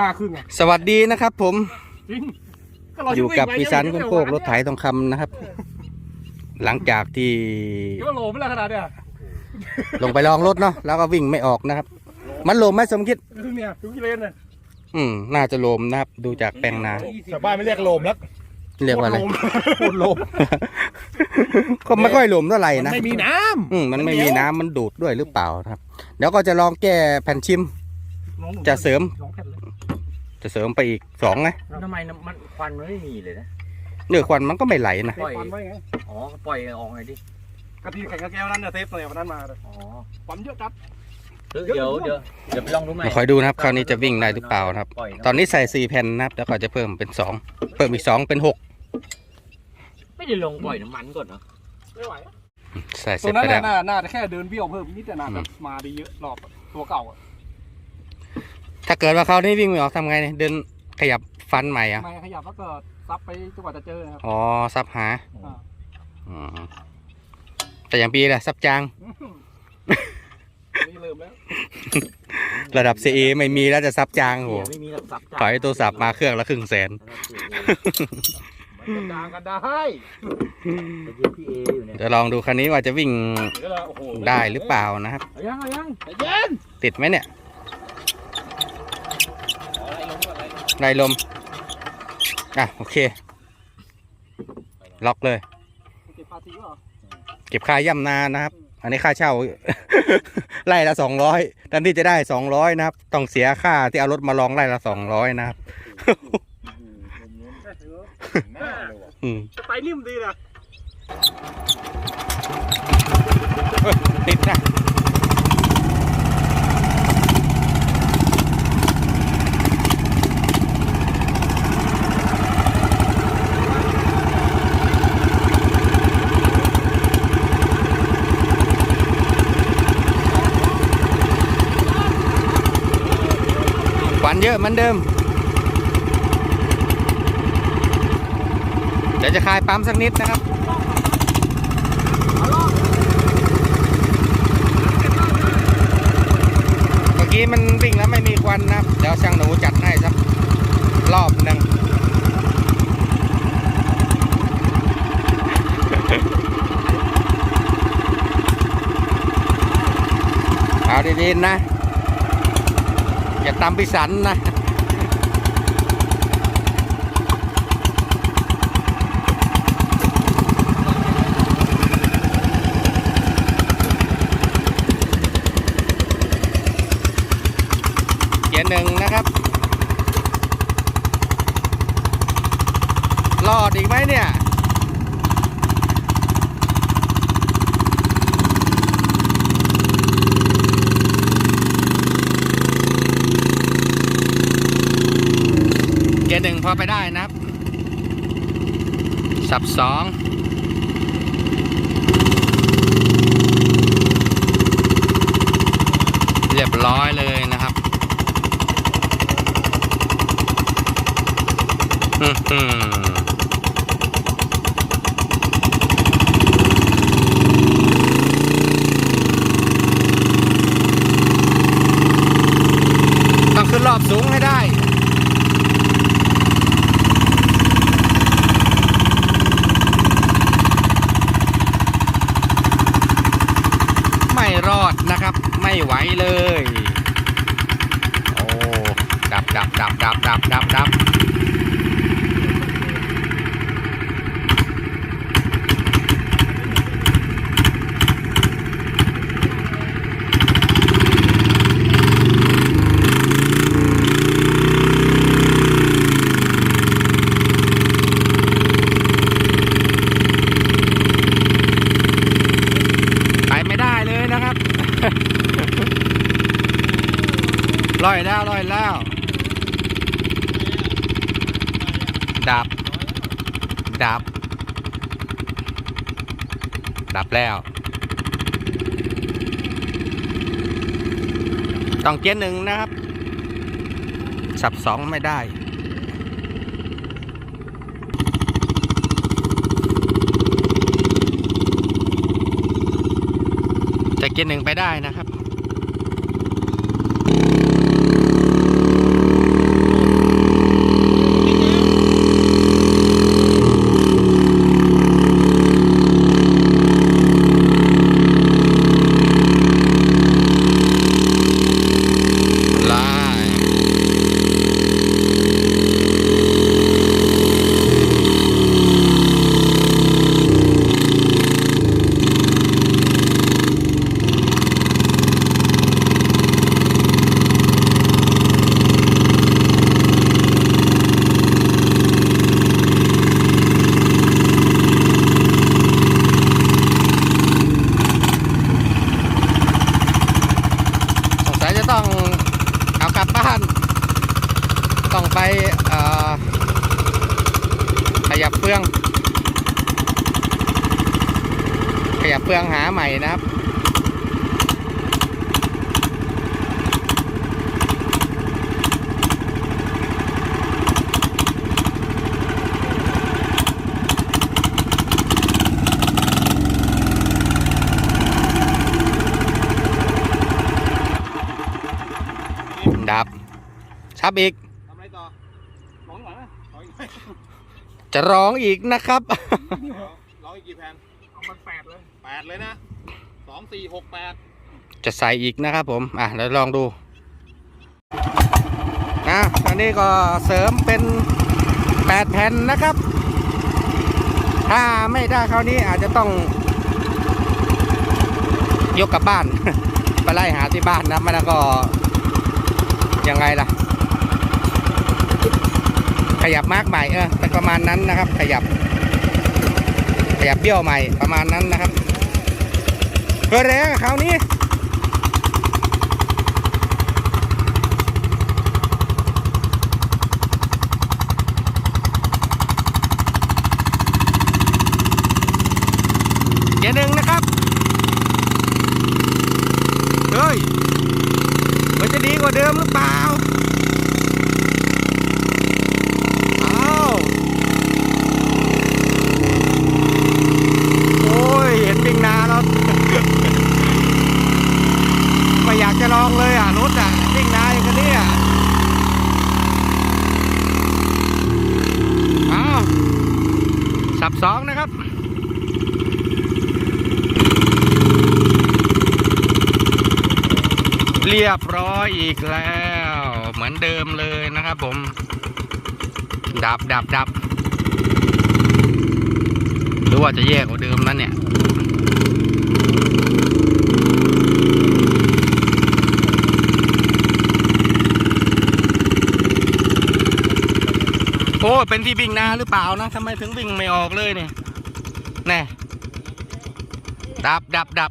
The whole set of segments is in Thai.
ห้าครึ่งไงสวัสดีนะครับ ผมจริงเราอยู่กับวิ่งพิไว้สันเยคอะนโคกรถไถทองคำนะครับ หลังจากที่คิดว่าโหลไม่ละขนาดเนี่ยลงไปลองรถเนาะแล้วก็วิ่งไม่ออกนะครับ มันโลมไหมสมคิดครึ่งเนี่ยถึงกิเลนเนี่ยอืมน่าจะโลมนะครับ ดูจากแปลงนาชาวบ้านไม่เรียกโลมแล้วเรียกว่าอะไรโคตรโหลมก็ไม่ค่อยโลมเท่าไหร่นะไม่มีน้อืมมันไม่มีน้ำมันดูดด้วยหรือเปล่านะครับ เดี๋ยวก็จะลองแก้แผ่นชิมำจะเสริม สองแผ่นเลยจะเสริมไปอีกสองไงทำไมน้ำมันควันมันไม่มีเลยนะ เนื้อควันมันก็ไม่ไหลนะเซฟควันไว้ไงอ๋อก็ปล่อยออกไงดิกะทิแข่งกับแก้วนั้นเนี่ยเซฟเลยวันนั้นมาเลยอ๋อควันเยอะจัด เดี๋ยวเดี๋ยวเดี๋ยวไปลองดูใหม่คอยดูนะครับคราวนี้จะวิ่งได้หรือเปล่านะครับ ปล่ยตอนนี้ใส่สี่แผ่นนะครับแล้วก็จะเพิ่มเป็นสองเพิ่มอีกสองเป็นหกไม่ได้ลงปล่อยน้ำมันก่อนเนาะไม่ไหวใส่เสตัร็วจนั้นไปแล้วน่ะน่าน่าจะแค่เดินเบี้ยวเพิ่มนิดแต่น่าอืจะมมาดีเยอะรอบตัวเก่าอะ ถ้าเกิดว่าเขาวนี่วิ่งไม่ออกทำไงเนี่ยเดินขยับฟันใหม่อะไม่ขยับแล้วก็ซับไปจนกว่าจะเจอนะครับอ๋อซับหาอ่าอืมแต่อย่างปีแหละซับจาง นี่เริ่มแล้วระดับ CE ไม่มีแล้วจะซับจางโอ้โหเหี้ยไม่มีหลักทรัพย์ถอยโทรศัพท์มาเครื่องละครึ่งแสน มันจะด่างกันได้ไปเยี่ยมพี่เออยู่เนี่ยเดี๋ยวลองดูคันนี้ว่าจะวิ่งเดี๋ยวเราโอ้โหได้หรือเปล่านะครับ เอายังเอายังใจเย็นติดไหมเนี่ย ล่ลงได้ลม อะ โอเค ล็อกเลย เก็บภาษีเหรอเก็บค่าย่ำนานะครับ อันนี้ค่าเช่า ไล่ละสองร้อยแทนที่จะได้สองร้อยนะครับ ต้องเสียค่าที่เอารถมาลองไล่ละสองร้อยนะครับอืม จะไปนิ่มดีนะเอ้ยติดนะ เยอะเหมือนเดิม เดี๋ยวจะคลายปั๊มสักนิดนะครับเมื่อกี้มันวิ่งแล้วไม่มีควันนะครับ เดี๋ยวช่างหนูจัดให้สักรอบหนึ่งเอาดีๆนะ อย่าตามพี่สันนะ เกียร์หนึ่งนะครับ รอดอีกไหมเนี่ย เกี ยร์หนึ่งพอไปได้นะครับ สับสองเรียบร้อยเลยนะครับอืมหือต้องขึ้นรอบสูงให้ได้ ไม่รอดนะครับ ไม่ไหวเลย โอ้ ดับดับดับดับดับดับดับไปไม่ได้เลยนะครับ ลอยแล้วลอยแล้ว ดับ ดับ ดับแล้ว ต้องเกียร์หนึ่งนะครับ สับสองไม่ได้แต่เกียร์หนึ่งไปได้นะครับ ต้องไปขยับเฟือง ขยับเฟืองหาใหม่นะครับดับชับอีก ทำอะไรต่อร้องหน่อยไหมร้องอีกไหม จะร้องอีกนะครับ ร้องอีกกี่แผ่นเอามันแปดเลยแปดเลยนะสองสี่หกแปดจะใส่อีกนะครับผม อะเดี๋ยวลองดูนะอันนี้ก็เสริมเป็น8แผ่นนะครับ ถ้าไม่ได้คราวนี้อาจจะต้อง ยกกลับบ้าน ไปไล่หาที่บ้านนะไมันแล้วก็ยังไงล่ะ ขยับมากใหม่เออเป็นประมาณนั้นนะครับ ขยับ ขยับเบี้ยวใหม่ประมาณนั้นนะครับเฮ้ยแรงคราวนี้เกียร์หนึ่งนะครับ เฮ้ย มันจะดีกว่าเดิมหรือเปล่า อ้าว โอ้ย เห็นปิงนาแล้ว ไม่อยากจะลองเลยอะ รถอะปิงนาอย่างกันเนี่ยอ้าว สับสองนะครับ เรียบร้อยอีกแล้ว เหมือนเดิมเลยนะครับผม ดับดับดับหรือว่าจะแย่กว่าเดิมนั้นเนี่ยโอ้เป็นที่วิ่งนาหรือเปล่านะทำไมถึงวิ่งไม่ออกเลยเนี่ยแน่ดับดับดับ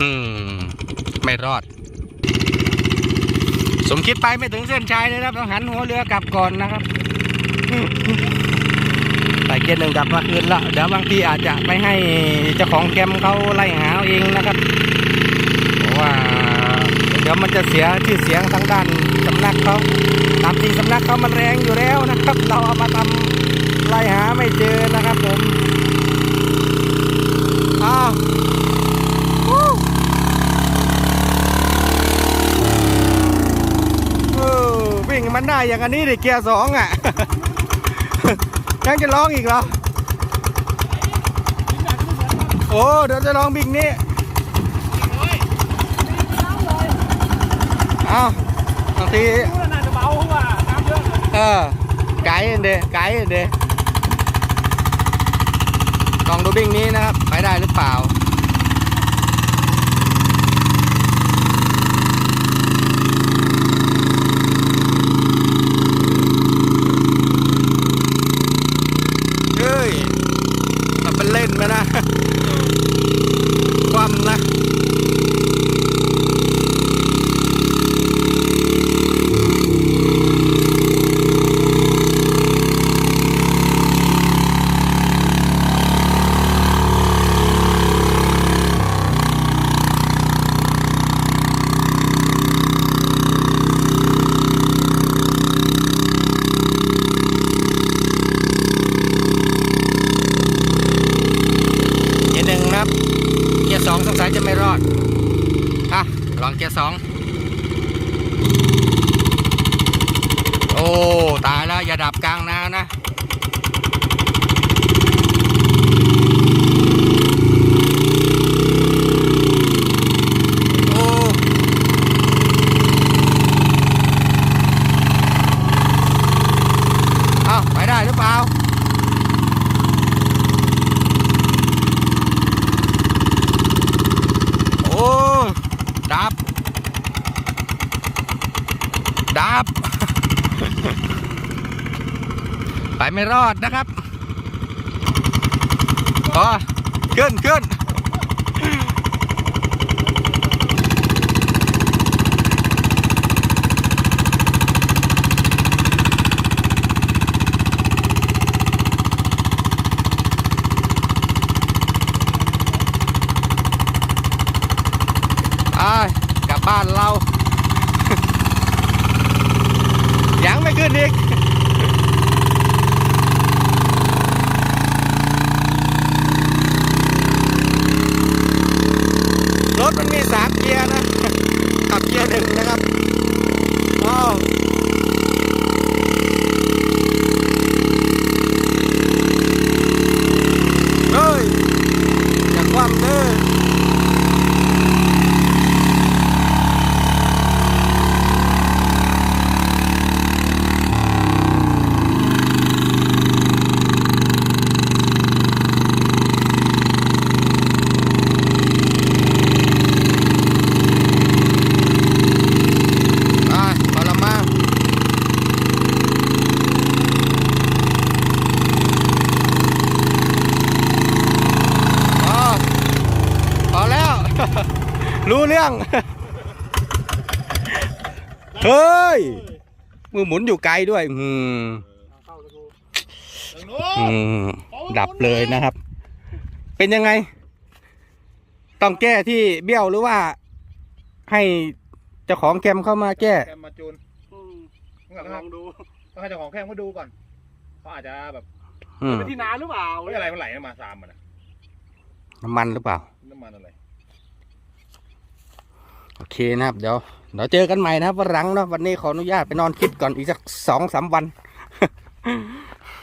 อื้อหือไม่รอด สมคิดไปไม่ถึงเส้นชัยเลยครับ ต้องหันหัวเรือกลับก่อนนะครับใส่เกียร์หนึ่งกลับมาคืนละเดี๋ยวบางทีอาจจะไม่ให้เจ้าของแกมเขาไล่หาเอาเองนะครับเพราะว่าเดี๋ยวมันจะเสียชื่อเสียงทางด้านสำนักเขาตามจริงสำนักเขามันแรงอยู่แล้วนะครับ เราเอามาทำไล่หาไม่เจอนะครับผมอ้าว เออวิ่ง มันได้อย่างอันนี้ดิเกียร์สองอะ ยังจะร้องอีกเหรอ โอ้เดี๋ยวจะร้องบิ๊กนี้เอาบางทีเอะเออไกด์เดไกด์เดลองดูบิ๊กนี้นะครับ ไปได้หรือเปล่า เฮ้ยทำเป็นเล่นไหมนะ ความนะ เกียร์หนึ่งนะครับ เกียร์สองสงสัย จะไม่รอด อะ ลองเกียร์สองโอ้ ตายแล้ว อย่าดับกลางนานะ โอ้ เอ้าไปได้หรือเปล่า โอ้ ดับ ดับ ไปไม่รอดนะครับอ๋อขึ้นขึ้น ไปกลับบ้านเรา ยังไม่ขึ้นอีก รถมันมีสามเกียร์นะ ขับเกียร์ หนึ่งนะครับอ้าวเฮ้ยอย่าคว่ำเด้อ ไปพอละมั้งพอพอแล้ว รู้เรื่อง เฮ้ย มือหมุนอยู่ไกลด้วย อืมเข้าเลยกูทางโน้อืนมดับเลยนะครับ เป็นยังไง ต้องแก้ที่เบี้ยวหรือว่า ให้เจ้าของแคมเข้ามาแก้ แคมมาจูนอืมต้องลองดูให้เจ้าของแคมเขาดูก่อนเขาอาจจะแบบอืมเป็นที่นาหรือเปล่าเฮ้ยอะไรมันไหลมาซามมันอะน้ำมันหรือเปล่า น้ำมันอะไร โอเคนะครับ เดี๋ยวเดี๋ยวเจอกันใหม่นะครับวันหลังเนาะวันนี้ขออนุญาตไปนอนคิดก่อนอีกสักสองสามวัน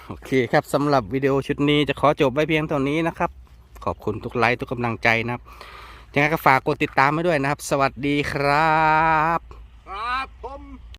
โอเคครับสำหรับวิดีโอชุดนี้จะขอจบไว้เพียงเท่านี้นะครับ ขอบคุณทุกไลค์ทุกกำลังใจนะครับยังไงก็ฝากกดติดตามไว้ด้วยนะครับ สวัสดีครับ